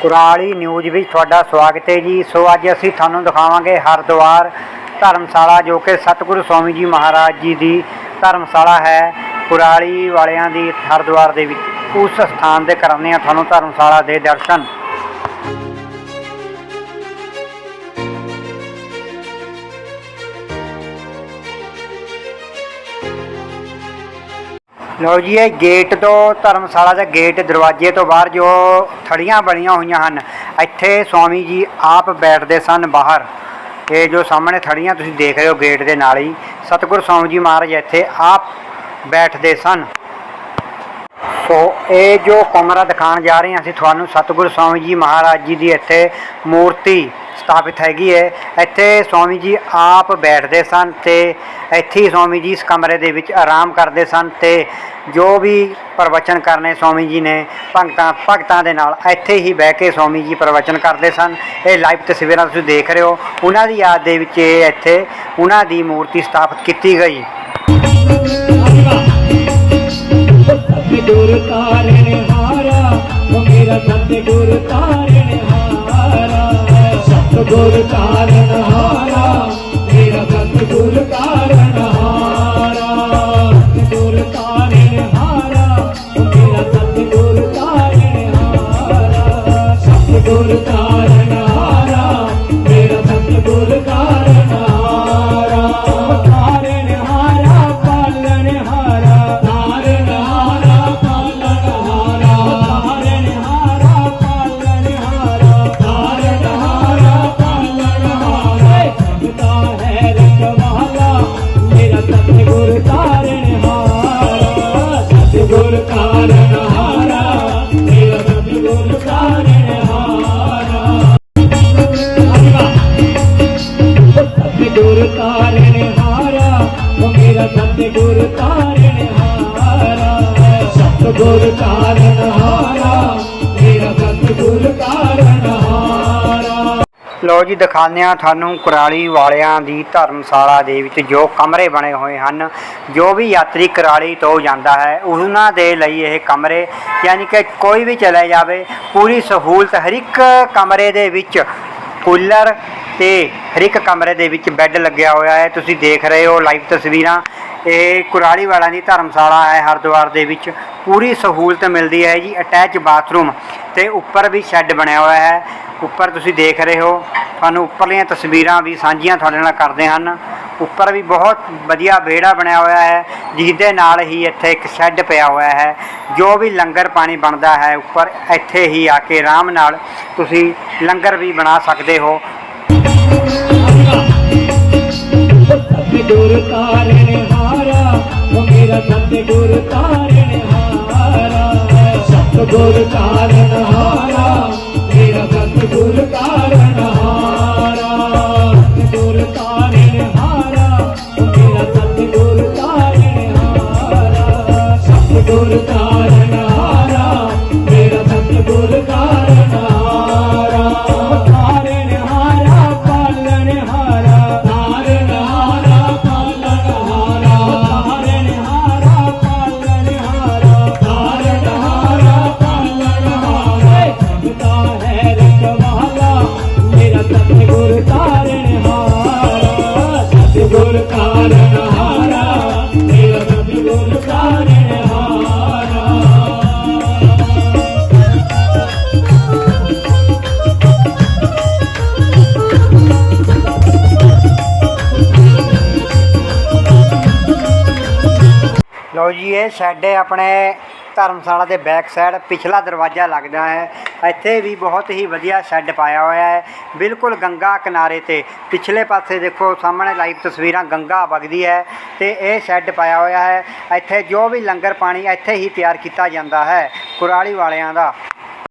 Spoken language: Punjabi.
ਕੁਰਾਲੀ ਨਿਊਜ਼ ਵਿੱਚ ਤੁਹਾਡਾ ਸਵਾਗਤ ਹੈ ਜੀ। ਸੋ ਅੱਜ ਅਸੀਂ ਤੁਹਾਨੂੰ ਦਿਖਾਵਾਂਗੇ ਹਰਿਦੁਆਰ ਧਰਮਸ਼ਾਲਾ, ਜੋ ਕਿ ਸਤਿਗੁਰੂ ਸਵਾਮੀ ਜੀ ਮਹਾਰਾਜ ਜੀ ਦੀ ਧਰਮਸ਼ਾਲਾ ਹੈ ਕੁਰਾਲੀ ਵਾਲਿਆਂ ਦੀ ਹਰਿਦੁਆਰ ਦੇ ਵਿੱਚ। ਉਸ ਸਥਾਨ ਦੇ ਕਰਾਉਂਦੇ ਹਾਂ ਤੁਹਾਨੂੰ ਧਰਮਸ਼ਾਲਾ ਦੇ ਦਰਸ਼ਨ ਲਓ ਜੀ, ਇਹ ਗੇਟ ਤੋਂ ਧਰਮਸ਼ਾਲਾ ਦੇ ਗੇਟ ਦਰਵਾਜ਼ੇ ਤੋਂ ਬਾਹਰ ਜੋ ਥੜੀਆਂ ਬਣੀਆਂ ਹੋਈਆਂ ਹਨ, ਇੱਥੇ ਸਵਾਮੀ ਜੀ ਆਪ ਬੈਠਦੇ ਸਨ ਬਾਹਰ। ਇਹ ਜੋ ਸਾਹਮਣੇ ਥੜੀਆਂ ਤੁਸੀਂ ਦੇਖ ਰਹੇ ਹੋ ਗੇਟ ਦੇ ਨਾਲ ਹੀ, ਸਤਿਗੁਰ ਸਵਾਮੀ ਜੀ ਮਹਾਰਾਜ ਇੱਥੇ ਆਪ ਬੈਠਦੇ ਸਨ। ਸੋ ਇਹ ਜੋ ਕਮਰਾ ਦਿਖਾਉਣ ਜਾ ਰਹੇ ਹਾਂ ਅਸੀਂ, ਤੁਹਾਨੂੰ ਸਤਿਗੁਰ ਸਵਾਮੀ ਜੀ ਮਹਾਰਾਜ ਜੀ ਦੀ ਇੱਥੇ ਮੂਰਤੀ ਸਥਾਪਿਤ ਹੈਗੀ ਹੈ। ਇੱਥੇ ਸਵਾਮੀ ਜੀ ਆਪ ਬੈਠਦੇ ਸਨ ਤੇ ਇੱਥੇ ਹੀ ਸਵਾਮੀ ਜੀ ਇਸ ਕਮਰੇ ਦੇ ਵਿੱਚ ਆਰਾਮ ਕਰਦੇ ਸਨ ਤੇ ਜੋ ਵੀ ਪ੍ਰਵਚਨ ਕਰਨੇ ਸਵਾਮੀ ਜੀ ਨੇ, ਭਗਤਾਂ ਭਗਤਾਂ ਦੇ ਨਾਲ ਇੱਥੇ ਹੀ ਬਹਿ ਕੇ ਸਵਾਮੀ ਜੀ ਪ੍ਰਵਚਨ ਕਰਦੇ ਸਨ। ਇਹ ਲਾਈਵ ਤਸਵੀਰਾਂ ਤੁਸੀਂ ਦੇਖ ਰਹੇ ਹੋ। ਉਹਨਾਂ ਦੀ ਯਾਦ ਦੇ ਵਿੱਚ ਇਹ ਇੱਥੇ ਉਹਨਾਂ ਦੀ ਮੂਰਤੀ ਸਥਾਪਿਤ ਕੀਤੀ ਗਈ। ਸਤਿਗੁਰ ਤਾਰਨ ਹਾਰਾ ਉਹ ਮੇਰਾ ਸਤਿਗੁਰ ਤਾਰਨ ਸਤਿਗੁਰ ਤਾਰਨ ਹਾਰਾ, ਮੇਰਾ ਸਤਿਗੁਰ ਤਾਰਨ ਹਾਰਾ। ਸਤਿਗੁਰ ਤਾਰਨ ਹਾਰਾ, ਮੇਰਾ ਸਤਿਗੁਰ ਤਾਰਨ ਹਾਰਾ। ਸਤਿਗੁਰ ਮੇਰਾ ਸਤਿਗੁਰ ਲੋ ਜੀ ਦਿਖਾਉਂਦੇ ਹਾਂ ਤੁਹਾਨੂੰ ਕੁਰਾਲੀ ਵਾਲਿਆਂ ਦੀ ਧਰਮਸ਼ਾਲਾ ਦੇ ਵਿੱਚ ਜੋ ਕਮਰੇ ਬਣੇ ਹੋਏ ਹਨ, ਜੋ ਵੀ ਯਾਤਰੀ ਕੁਰਾਲੀ ਤੋਂ ਜਾਂਦਾ ਹੈ, ਉਹਨਾਂ ਦੇ ਲਈ ਇਹ ਕਮਰੇ ਯਾਨੀ ਕਿ ਕੋਈ ਵੀ ਚਲੇ ਜਾਵੇ, ਪੂਰੀ ਸਹੂਲਤ ਹਰ ਇੱਕ ਕਮਰੇ ਦੇ ਵਿੱਚ, ਕੂਲਰ ਤੇ ਹਰ ਇੱਕ ਕਮਰੇ ਦੇ ਵਿੱਚ ਬੈੱਡ ਲੱਗਿਆ ਹੋਇਆ ਹੈ। ਤੁਸੀਂ ਦੇਖ ਰਹੇ ਹੋ ਲਾਈਵ ਤਸਵੀਰਾਂ। ਇਹ ਕੁਰਾਲੀ ਵਾਲਿਆਂ ਦੀ ਧਰਮਸ਼ਾਲਾ ਹੈ ਹਰਿਦੁਆਰ ਦੇ ਵਿੱਚ। ਪੂਰੀ ਸਹੂਲਤ ਮਿਲਦੀ ਹੈ ਜੀ ਅਟੈਚ ਬਾਥਰੂਮ ਤੇ ਉੱਪਰ ਵੀ ਸ਼ੈੱਡ ਬਣਿਆ ਹੋਇਆ ਹੈ। ਉੱਪਰ ਤੁਸੀਂ ਦੇਖ ਰਹੇ ਹੋ, ਤੁਹਾਨੂੰ ਉੱਪਰਲੀਆਂ ਤਸਵੀਰਾਂ ਵੀ ਸਾਂਝੀਆਂ ਤੁਹਾਡੇ ਨਾਲ ਕਰਦੇ ਹਨ। ਉੱਪਰ ਵੀ ਬਹੁਤ ਵਧੀਆ ਵਿਹੜਾ ਬਣਿਆ ਹੋਇਆ ਹੈ ਜਿਸਦੇ ਨਾਲ ਹੀ ਇੱਥੇ ਇੱਕ ਸ਼ੈੱਡ ਪਿਆ ਹੋਇਆ ਹੈ। ਜੋ ਵੀ ਲੰਗਰ ਪਾਣੀ ਬਣਦਾ ਹੈ, ਉੱਪਰ ਇੱਥੇ ਹੀ ਆ ਕੇ ਆਰਾਮ ਨਾਲ ਤੁਸੀਂ ਲੰਗਰ ਵੀ ਬਣਾ ਸਕਦੇ ਹੋ। ਸਤਿਗੁਰ ਸਤਿਗੁਰ ਤਾਰਨ ਹਾਰਾ ਸਤਿਗੁਰ ਤਾਰਨ ਹਾਰਾ ਮੇਰਾ ਸਤਿਗੁਰ ਸਤਿਗੁਰ ਤਾਰਨ ਹਾਰਾ, ਸਤਿਗੁਰ ਤਾਰਨ ਹਾਰਾ, ਮੇਰਾ ਸਤਿਗੁਰ ਤਾਰਨ ਹਾਰਾ। ਲਓ ਜੀ, ਇਹ ਸਾਡੇ ਆਪਣੇ ਧਰਮਸ਼ਾਲਾ ਦੇ ਬੈਕ ਸਾਈਡ ਪਿਛਲਾ ਦਰਵਾਜ਼ਾ ਲੱਗਦਾ ਹੈ। ਇੱਥੇ ਵੀ ਬਹੁਤ ਹੀ ਵਧੀਆ ਸ਼ੈੱਡ ਪਾਇਆ ਹੋਇਆ ਹੈ। ਬਿਲਕੁਲ ਗੰਗਾ ਕਿਨਾਰੇ ਤੇ। ਪਿਛਲੇ ਪਾਸੇ ਦੇਖੋ, ਸਾਹਮਣੇ ਲਾਈਵ ਤਸਵੀਰਾਂ ਗੰਗਾ ਵਗਦੀ ਹੈ ਤੇ ਇਹ ਸ਼ੈੱਡ ਪਾਇਆ ਹੋਇਆ ਹੈ। ਇੱਥੇ ਜੋ ਵੀ ਲੰਗਰ ਪਾਣੀ ਇੱਥੇ ਹੀ ਤਿਆਰ ਕੀਤਾ ਜਾਂਦਾ ਹੈ ਕੁਰਾਲੀ ਵਾਲਿਆਂ ਦਾ।